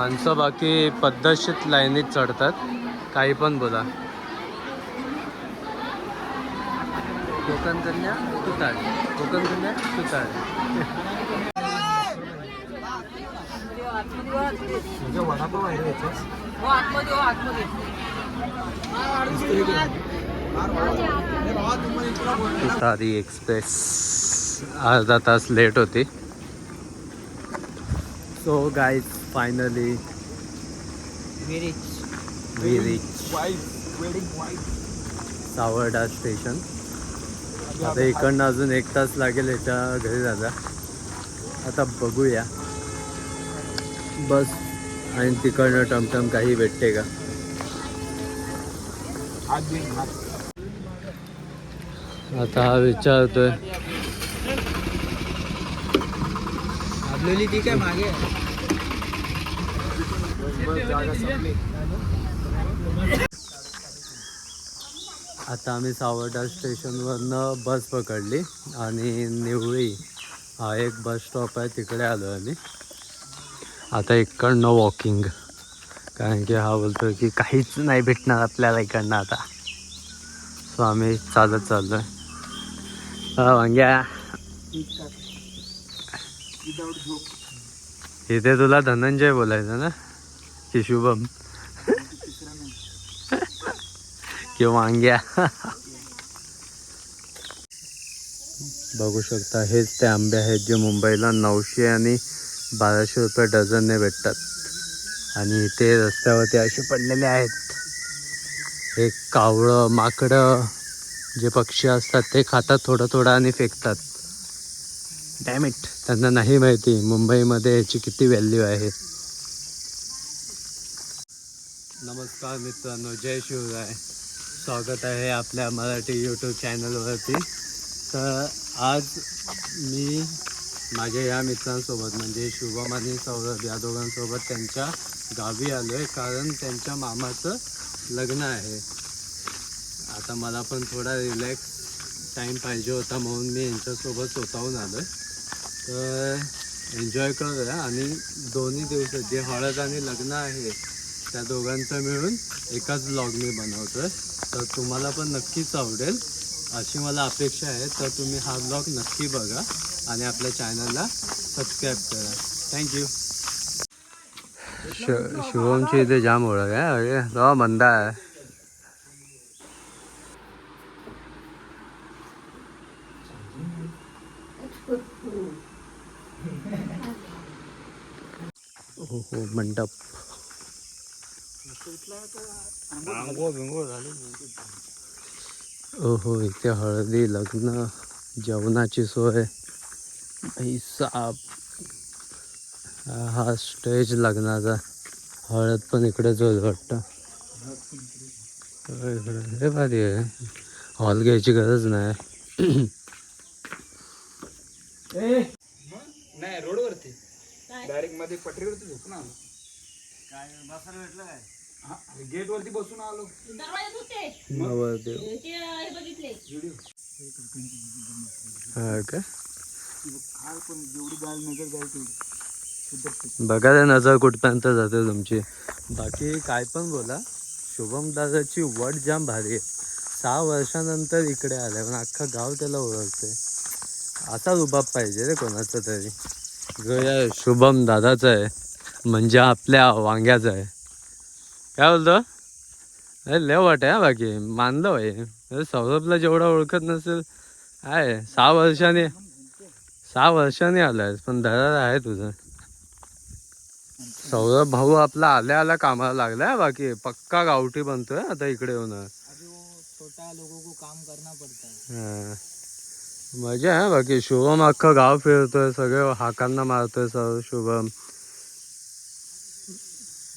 माणसं बाकी पद्धतशीर लाईनीत चढतात. काही पण बोला. कोकण कन्या तुतार. कोकण कन्या तुतार. तुतारी एक्सप्रेस. अर्धा तास लेट होती. So guys finally Savarda station आता इकडनं अजून एक तास लागेल याच्या घरी जायला. आता बघूया. बस आणि तिकडनं टमटम काही भेटते का? आता हा विचारतोय. आपलेली ती काय मागे आता आम्ही सावर्डा स्टेशनवरनं बस पकडली आणि निवळी. हा एक बस स्टॉप आहे तिकडे आलो आम्ही. आता इकडनं वॉकिंग कारण की हा बोलतो की काहीच नाही भेटणार आपल्याला इकडनं आता. सो आम्ही चालत चाललो आहे इथे तुला धनंजय बोलायचं ना? की शुभम. किंवा वांग्या बघू शकता हेच ते आंबे आहेत जे मुंबईला नऊशे आणि बाराशे रुपये डझनने भेटतात. आणि इथे रस्त्यावरती असे पडलेले आहेत. हे कावळं माकडं जे पक्षी असतात ते खातात थोडं थोडं आणि फेकतात. डॅमेट त्यांना नाही माहिती मुंबईमध्ये याची किती व्हॅल्यू आहे. नमस्कार मित्रांनो जय शिवराय. स्वागत आहे आपल्या मराठी यूट्यूब चॅनलवरती तर आज मी माझ्या या मित्रांसोबत म्हणजे शुभम आणि सौरभ या दोघांसोबत त्यांच्या गावी आलो आहे कारण त्यांच्या मामाचं लग्न आहे. आता मला पण थोडा रिलॅक्स टाईम पाहिजे होता म्हणून मी यांच्यासोबत स्वतःहून आलो आहे तर एन्जॉय करूया आणि दोन्ही दिवस जे हळद आणि लग्न आहे त्या दोघांचं मिळून एकाच ब्लॉग मी बनवतोय. तर तुम्हाला पण नक्कीच आवडेल. अशी मला अपेक्षा आहे. तर तुम्ही हा ब्लॉग नक्की बघा आणि आपल्या चॅनलला सबस्क्राईब करा. थँक्यू शिवमची इथे जाम ओळख आहे. अरे तो मंदा आहे. हो हो मंडप. ओहो इथे हळदी लग्न जेवणाची सोय. साप. हा स्टेज लग्नाचा. हळद पण इकडेच होत वाटतं हो, इकडे हे भारी आहे. हॉल घ्यायची गरज नाही. नाही रोड वरती डायरेक्टमध्ये पटरीवरती झोपून आलो. काय बसायला भेटलं काय? गेट वरती बसून आलो. हे हा बघा त्या नजर कुठपर्यंत जाते तुमची. बाकी काय पण बोला. शुभम दादाची वट जाम भारी आहे. सहा वर्षानंतर इकडे आलाय पण अख्खा गाव त्याला ओळखते असा रुबाब पाहिजे रे कोणाचा तरी. जो या शुभम दादाचा आहे म्हणजे आपल्या वांग्याचा आहे. काय बोलतो? अरे लय वाट आहे बाकी मानलं भाई सौरभला जेवढा ओळखत नसेल आहे सहा वर्षाने सहा वर्षाने आलाय पण दरार आहे तुझा. सौरभ भाऊ आपला आल्या आल्या कामाला लागलाय बाकी पक्का गावठी बनतोय आता इकडे वो छोटा लोगों को काम करना पड़ता हा. मजा आहे बाकी. शुभम अख्खं गाव फिरतोय सगळे हाकांना मारतोय सर्व शुभम.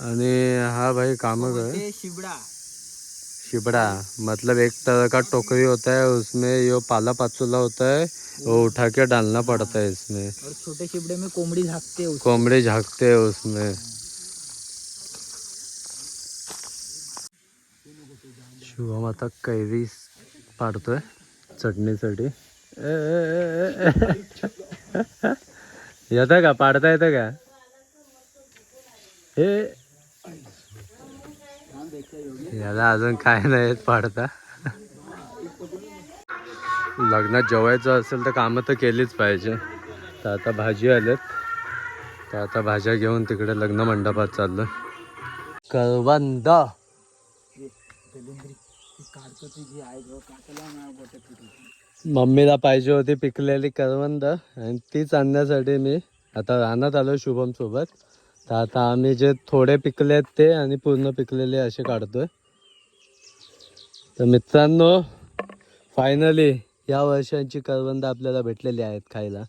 आणि हा भाई काम कर. शिबडा. शिबड़ा. मतलब एक तरह का टोकरी होता है उसमें यो पाला पाचोला होता है वो उठा के डालना पड़ता है इसमें। और छोटे शिबडे में कोंबड़ी झाकते हैं कोंबडे झाकते हैं उसमें। शिवम आता कैरी पाडतोय चटणीसाठी. येतं का? पाडता येतं का? हे. याला अजून काय नाही येत पाडता. लग्नात जेवायचं असेल तर कामं तर केलीच पाहिजे. तर आता भाजी आलेत. तर आता भाज्या घेऊन तिकडे लग्न मंडपात चाललं करवंद मम्मीला पाहिजे होती पिकलेली करवंद आणि तीच आणण्यासाठी मी आता रानात आलो शुभम सोबत. तर आता आम्ही जे थोडे पिकले आहेत ते आणि पूर्ण पिकलेले असे काढतोय. तर मित्रांनो फायनली या वर्षांची करवंद आपल्याला भेटलेली आहेत खायला.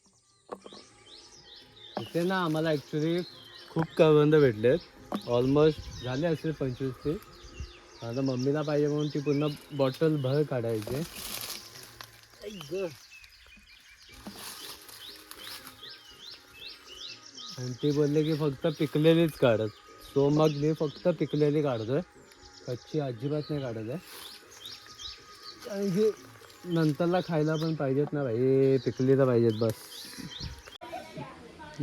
इथे ना आम्हाला ॲक्च्युली खूप करवंद भेटलेत. ऑलमोस्ट झाले असेल पंचवीस ते आता मम्मीला पाहिजे म्हणून ती पूर्ण बॉटल भर काढायची. आणि ते बोलले की फक्त पिकलेलीच काढत. सो मग मी फक्त पिकलेली काढतोय कच्ची अजिबात नाही काढत आहे. कारण की नंतरला खायला पण पाहिजेत ना भाई पिकली तर पाहिजेत बस.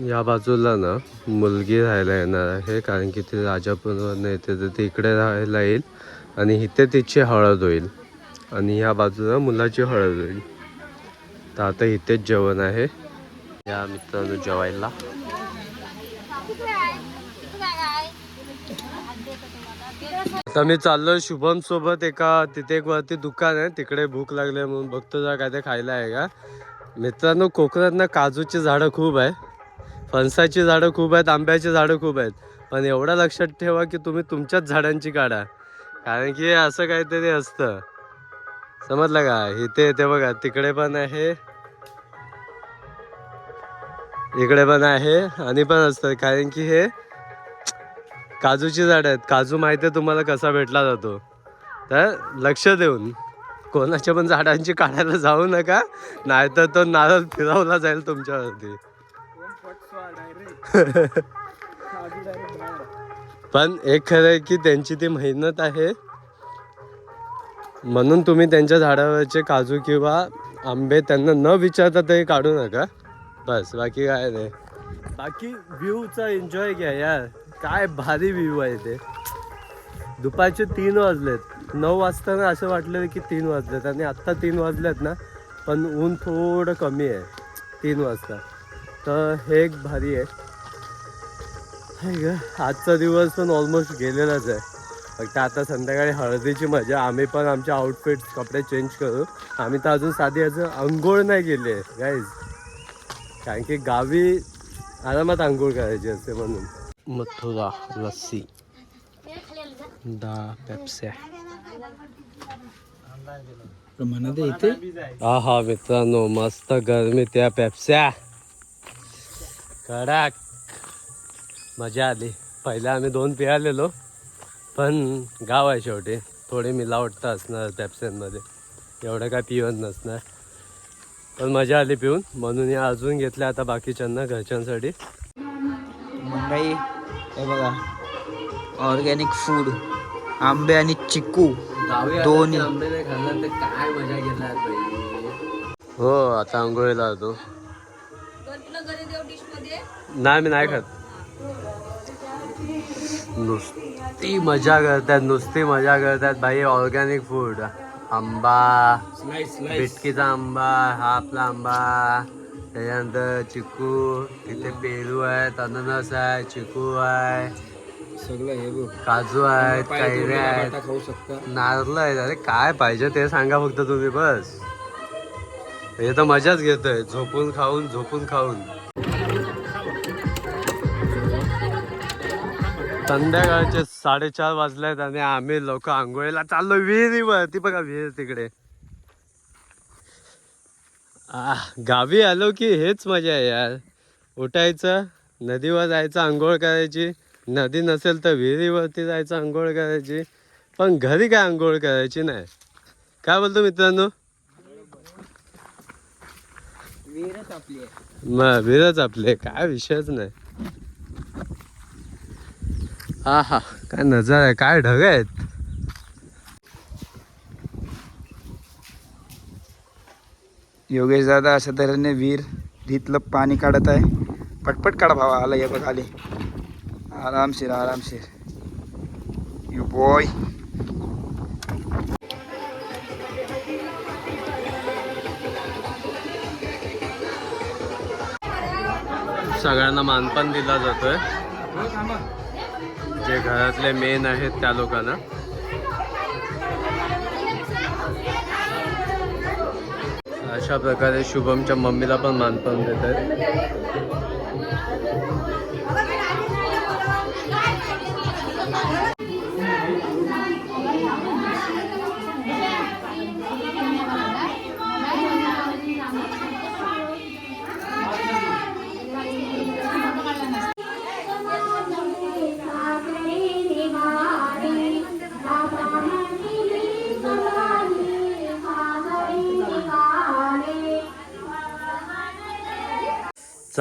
या बाजूला ना मुलगी राहायला येणार आहे. कारण की ती राजापूरवरनं येते तर ती इकडे राहायला येईल. आणि इथे तिची हळद होईल. आणि ह्या बाजूला मुलाची हळद होईल. तर आता इथेच जेवण आहे. या मित्रांनो जेवायला. आता मी चाललोय शुभम सोबत एका तिथे एक वरती दुकान आहे. तिकडे भूक लागली म्हणून बघतो जरा काय ते खायला आहे का. मित्रांनो कोकणात ना काजूची झाडं खूप आहे फणसाची झाडं खूप आहेत आंब्याची झाडं खूप आहेत. पण एवढं लक्षात ठेवा की तुम्ही तुमच्याच झाडांची काढा. कारण की असं काहीतरी असतं. समजलं का? इथे ते बघा तिकडे पण आहे. इकडे पण आहे आणि पण असतं कारण की हे काजूची झाड आहेत. काजू माहिती आहे तुम्हाला कसा भेटला जातो. तर लक्ष देऊन कोणाच्या पण झाडांची काढायला जाऊ नका नाहीतर तो नारळ फिरवला जाईल तुमच्यावरती. पण एक खरं आहे की त्यांची ती मेहनत आहे. म्हणून तुम्ही त्यांच्या झाडावरचे काजू किंवा आंबे त्यांना न विचारता ते काढू नका. बस बाकी काय नाही. बाकी व्ह्यूचा एन्जॉय घ्या यार. काय भारी व्ह्यू आहे ते. दुपारचे तीन वाजलेत. नऊ वाजताना असं वाटलं की तीन वाजलेत आणि आत्ता तीन वाजलेत ना पण ऊन थोडं कमी आहे. तीन वाजता. तर हे एक भारी आहे. आजचा दिवस पण ऑलमोस्ट गेलेलाच आहे. फक्त आता संध्याकाळी हळदीची मजा. आम्ही पण आमचे आउटफिट कपडे चेंज करू. आम्ही तर अजून साधी अजून आंघोळ नाही केली आहे गाईज कारण की गावी आरामात आंघोळ करायची असते म्हणून. मथुरा लस्सी दहा पेप्स्या हा हा मित्रांनो मस्त गरमी त्या पेप्स्या कडक. मजा आली. पहिला आम्ही दोन पिळालेलो. पण गाव आहे शेवटी. थोडी मिलावट तर असणार पेप्स्यांमध्ये एवढं काय पिवत नसणार. पण मजा आली पिऊन. म्हणून या अजून घेतल्या आता बाकीच्यांना घरच्यांसाठी. मंगाई हे बघा. ऑर्गॅनिक फूड आंबे आणि चिकू. दोन्ही. आंबे नाही खाल्ला तर काय मजा घेणार हो आता आंघोळीला जातो नाही मी नाही खात. नुसती. मजा करतात नुसती मजा करतात. भाई ऑर्गॅनिक फूड आंबा बिटकीचा आंबा हा आपला आंबा त्याच्यानंतर चिकू तिथे पेरू आहेत अननस आहे चिकू आहे सगळं हे बघ. काजू आहेत कैऱ्या आहेत. खाऊ शकता. नारळ आहेत. अरे काय पाहिजे ते सांगा फक्त तुम्ही बस. हे तर मजाच घेतोय. झोपून खाऊन झोपून खाऊन. संध्याकाळचे साडेचार वाजलेत आणि आम्ही लोक आंघोळीला चाललो विहिरीवर. ती बघा विहीर तिकडे. आह, गावी आलो की हेच मजा आहे यार. उठायचं नदीवर जायचं आंघोळ करायची. नदी नसेल तर विहिरीवरती जायचं आंघोळ करायची. पण घरी काय आंघोळ करायची नाही. काय बोलतो मित्रांनो? विहीरच आपली आहे. मग विहिरच आपले काय विषयच नाही. हा हा काय नजर आहे काय ढग आहेत? योगेश दादा अशा तऱ्हेने विहीर इथलं पाणी काढत आहे. पटपट काढा भावा आला हे बघ आले. आरामशीर आरामशीर यू बॉय सगळ्यांना मानपान दिला जातोय. जे घरातले मेन आहेत त्या लोकांना. अशा प्रकारे शुभमच्या मम्मीला पण मानपान देत आहेत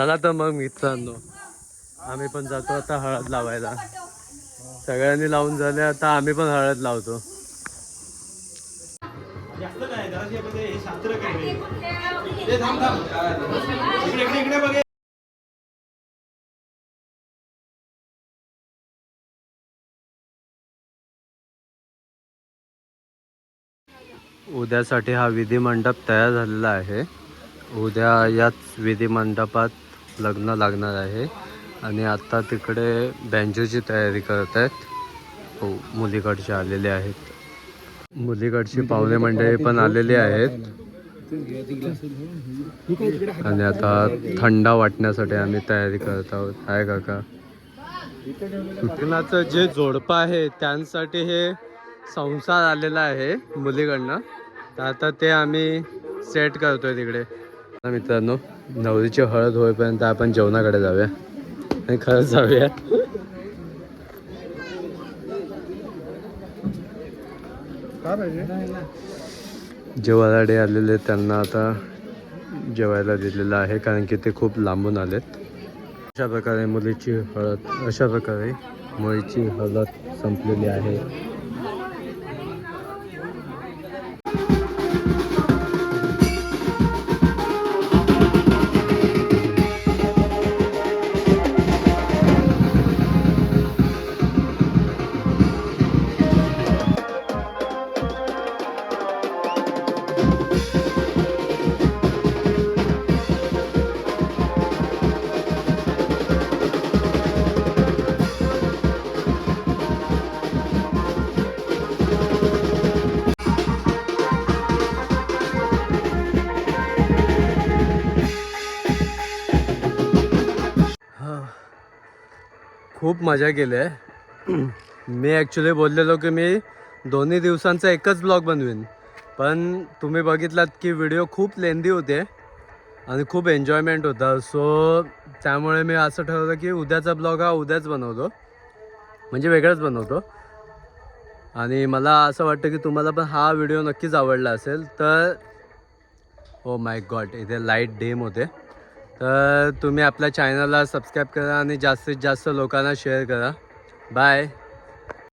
चला तर मग मित्रांनो. आम्ही पण जातो आता हळद लावायला. सगळ्यांनी लावून झाले आता आम्ही पण हळद लावतो. उद्यासाठी हा विधी मंडप तयार झालेला आहे. उद्या याच विधी मंडपात लग्न लागणार आहे. आणि आता तिकडे बँजोची तयारी करत आहेत. हो मुलीकडचे आलेले आहेत. मुलीकडची पाहुणे मंडळी पण आलेली आहेत. आणि आता थंडा वाटण्यासाठी आम्ही तयारी करत आहोत. आहे काका. कुटुंबाचं जे जोडपं आहे त्यांसाठी हे संसार आलेला आहे मुलीकडनं. तर आता ते आम्ही सेट करतोय तिकडे. मित्रांनो नवरीची हळद होईपर्यंत आपण जेवणाकडे जाऊया. आणि खरंच जाऊया. जे वराडे आलेले आहेत त्यांना आता जेवायला दिलेलं आहे कारण की ते खूप लांबून आलेत. अशा प्रकारे मुलीची हळद अशा प्रकारे मुलीची हळद संपलेली आहे. खूप मजा केली आहे. मी ॲक्च्युली बोललेलो की मी दोन्ही दिवसांचा एकच ब्लॉग बनवीन. पण तुम्ही बघितलात की व्हिडिओ खूप लेंदी होते आणि खूप एन्जॉयमेंट होता. सो त्यामुळे मी असं ठरवलं की उद्याचा ब्लॉग हा उद्याच बनवतो. म्हणजे वेगळाच बनवतो. आणि मला असं वाटतं की तुम्हाला पण हा व्हिडिओ नक्कीच आवडला असेल. तर ओ माय गॉड इथे लाइट डेम होते. तर तुम्ही आपल्या चॅनलला सबस्क्राईब करा आणि जास्तीत जास्त लोकांना शेअर करा. बाय